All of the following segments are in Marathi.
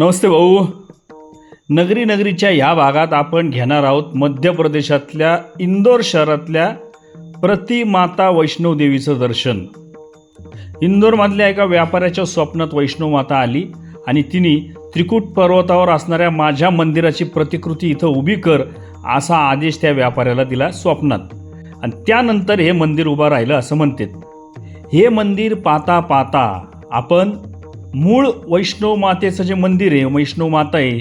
नमस्ते भाऊ. नगरी नगरीच्या ह्या भागात आपण घेणार आहोत मध्य प्रदेशातल्या इंदोर शहरातल्या प्रतिमाता वैष्णव देवीचं दर्शन. इंदोरमधल्या एका व्यापाऱ्याच्या स्वप्नात वैष्णव माता आली आणि तिने त्रिकूट पर्वतावर असणाऱ्या माझ्या मंदिराची प्रतिकृती इथं उभी कर असा आदेश त्या व्यापाऱ्याला दिला स्वप्नात. आणि त्यानंतर हे मंदिर उभं राहिलं असं म्हणतात. हे मंदिर पाहता पाहता आपण मूळ वैष्णव मातेचं जे मंदिर आहे वैष्णव माता आहे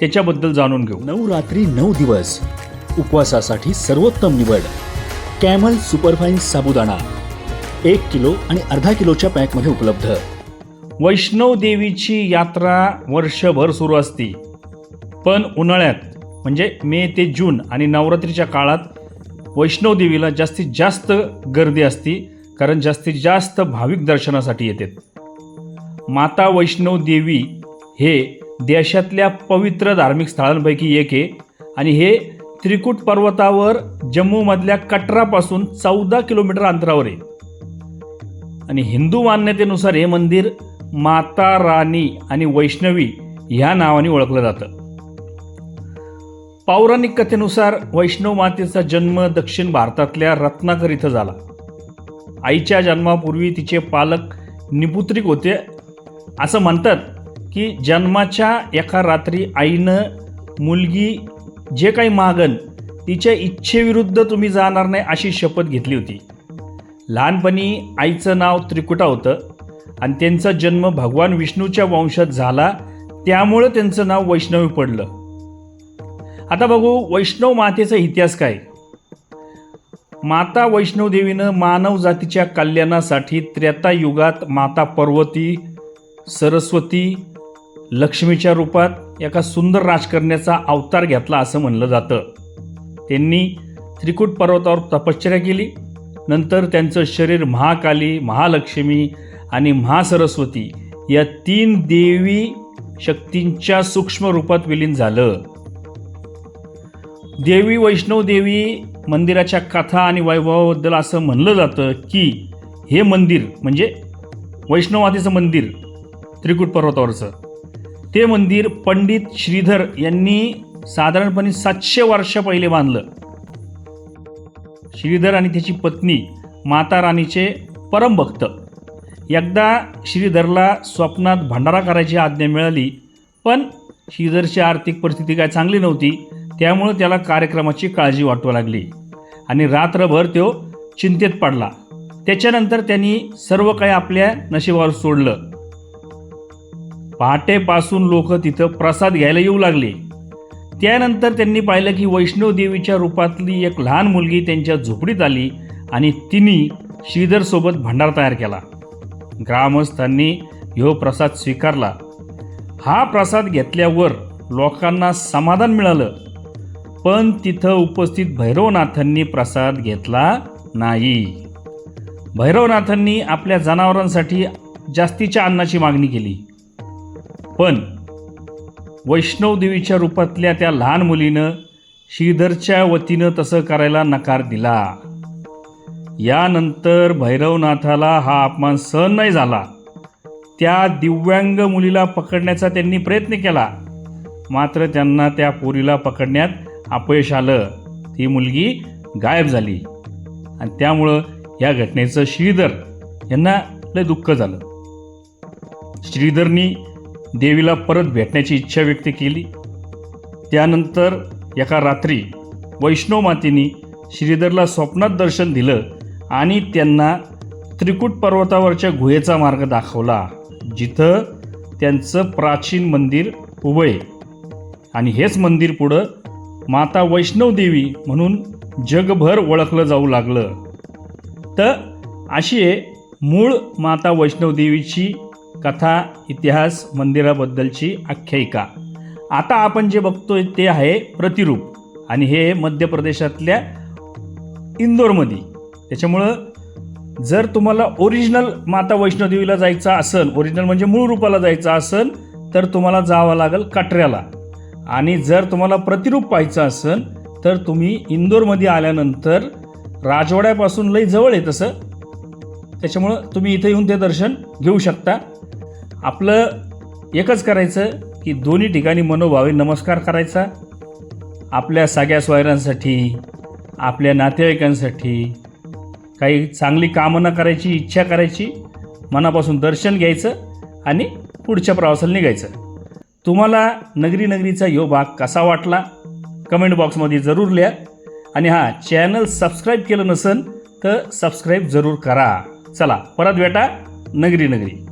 त्याच्याबद्दल जाणून घेऊ. नऊ रात्री नऊ दिवस. उपवासासाठी सर्वोत्तम निवड. Camel superfine sabudana. एक किलो आणि अर्धा किलोच्या पॅकमध्ये उपलब्ध. वैष्णव देवीची यात्रा वर्षभर सुरू असते. पण उन्हाळ्यात म्हणजे मे ते जून आणि नवरात्रीच्या काळात वैष्णव देवीला जास्तीत जास्त गर्दी असते कारण जास्तीत जास्त भाविक दर्शनासाठी येतात. माता वैष्णव देवी हे देशातल्या पवित्र धार्मिक स्थळांपैकी एक आहे. आणि हे त्रिकूट पर्वतावर जम्मूमधल्या कटरापासून चौदा किलोमीटर अंतरावर आहे. आणि हिंदू मान्यतेनुसार हे मंदिर माता राणी आणि वैष्णवी ह्या नावाने ओळखलं जातं. पौराणिक कथेनुसार वैष्णव मातेचा जन्म दक्षिण भारतातल्या रत्नाकर इथं झाला. आईच्या जन्मापूर्वी तिचे पालक निपुत्रिक होते असं म्हणतात की जन्माच्या एका रात्री आईनं मुलगी जे काही मागन तिच्या इच्छेविरुद्ध तुम्ही जाणार नाही अशी शपथ घेतली होती. लहानपणी आईचं नाव त्रिकुटा होतं आणि त्यांचा जन्म भगवान विष्णूच्या वंशात झाला त्यामुळं त्यांचं नाव वैष्णवी पडलं. आता बघू वैष्णव मातेचा इतिहास काय? माता वैष्णव देवीनं मानव जातीच्या कल्याणासाठी त्रेतायुगात माता पर्वती सरस्वती लक्ष्मीच्या रूपात एका सुंदर राजकन्याचा अवतार घेतला असं म्हणलं जातं. त्यांनी त्रिकूट पर्वतावर तपश्चर्या केली. नंतर त्यांचं शरीर महाकाली महालक्ष्मी आणि महासरस्वती या तीन देवी शक्तींच्या सूक्ष्म रूपात विलीन झालं. देवी वैष्णव देवी मंदिराच्या कथा आणि वैभवाबद्दल असं म्हणलं जातं की हे मंदिर म्हणजे वैष्णवमातेचं मंदिर त्रिकूट पर्वतावरचं. ते मंदिर पंडित श्रीधर यांनी साधारणपणे सातशे वर्ष पहिले बांधलं. श्रीधर आणि त्याची पत्नी माता राणीचे परमभक्त एकदा श्रीधरला स्वप्नात भंडारा करायची आज्ञा मिळाली पण श्रीधरची आर्थिक परिस्थिती काय चांगली नव्हती त्यामुळं त्याला कार्यक्रमाची काळजी वाटू लागली. आणि रात्रभर तो चिंतेत पडला. त्याच्यानंतर त्यांनी सर्व काही आपल्या नशिबावर सोडलं. पहाटेपासून लोक तिथं प्रसाद घ्यायला येऊ लागले. त्यानंतर त्यांनी पाहिलं की वैष्णव देवीच्या रूपातली एक लहान मुलगी त्यांच्या झोपडीत आली आणि तिने श्रीधरसोबत भंडार तयार केला. ग्रामस्थांनी ह्यो प्रसाद स्वीकारला. हा प्रसाद घेतल्यावर लोकांना समाधान मिळालं. पण तिथं उपस्थित भैरवनाथांनी प्रसाद घेतला नाही. भैरवनाथांनी आपल्या जनावरांसाठी जास्तीच्या अन्नाची मागणी केली. पण वैष्णव देवीच्या रूपातल्या त्या लहान मुलीनं श्रीधरच्या वतीनं तसं करायला नकार दिला. यानंतर भैरवनाथाला हा अपमान सहन नाही झाला. त्या दिव्यांग मुलीला पकडण्याचा त्यांनी प्रयत्न केला. मात्र त्यांना त्या पोरीला पकडण्यात अपयश आलं. ती मुलगी गायब झाली. आणि त्यामुळं या घटनेचं श्रीधर यांना लय दुःख झालं. श्रीधरनी देवीला परत भेटण्याची इच्छा व्यक्त केली. त्यानंतर एका रात्री वैष्णव मातेनी श्रीधरला स्वप्नात दर्शन दिलं आणि त्यांना त्रिकूट पर्वतावरच्या गुहेचा मार्ग दाखवला जिथं त्यांचं प्राचीन मंदिर उभं आहे आणि हेच मंदिर पुढं माता वैष्णव देवी म्हणून जगभर ओळखलं जाऊ लागलं. तर अशी आहे मूळ माता वैष्णव देवीची कथा इतिहास मंदिराबद्दलची आख्यायिका. आता आपण जे बघतोय ते आहे प्रतिरूप. आणि हे मध्य प्रदेशातल्या इंदोरमध्ये. त्याच्यामुळं जर तुम्हाला ओरिजिनल माता वैष्णोदेवीला जायचं असेल ओरिजिनल म्हणजे मूळ रूपाला जायचं असेल तर तुम्हाला जावं लागेल कटऱ्याला. आणि जर तुम्हाला प्रतिरूप पाहायचं असेल तर तुम्ही इंदोरमध्ये आल्यानंतर राजवाड्यापासून लई जवळ आहे तसं. त्याच्यामुळं तुम्ही इथं येऊन ते दर्शन घेऊ शकता. आपलं एकच करायचं की दोन्ही ठिकाणी मनोभावे नमस्कार करायचा. आपल्या सगळ्या स्वयरांसाठी आपल्या नातेवाईकांसाठी काही चांगली कामना करायची इच्छा करायची मनापासून दर्शन घ्यायचं आणि पुढच्या प्रवासाला निघायचं. तुम्हाला नगरी नगरीचा यो भाग कसा वाटला? कमेंट बॉक्समध्ये जरूर लिहा. आणि हां चॅनल सबस्क्राईब केलं नसेल तर सबस्क्राईब जरूर करा. चला परत भेटा नगरी नगरी.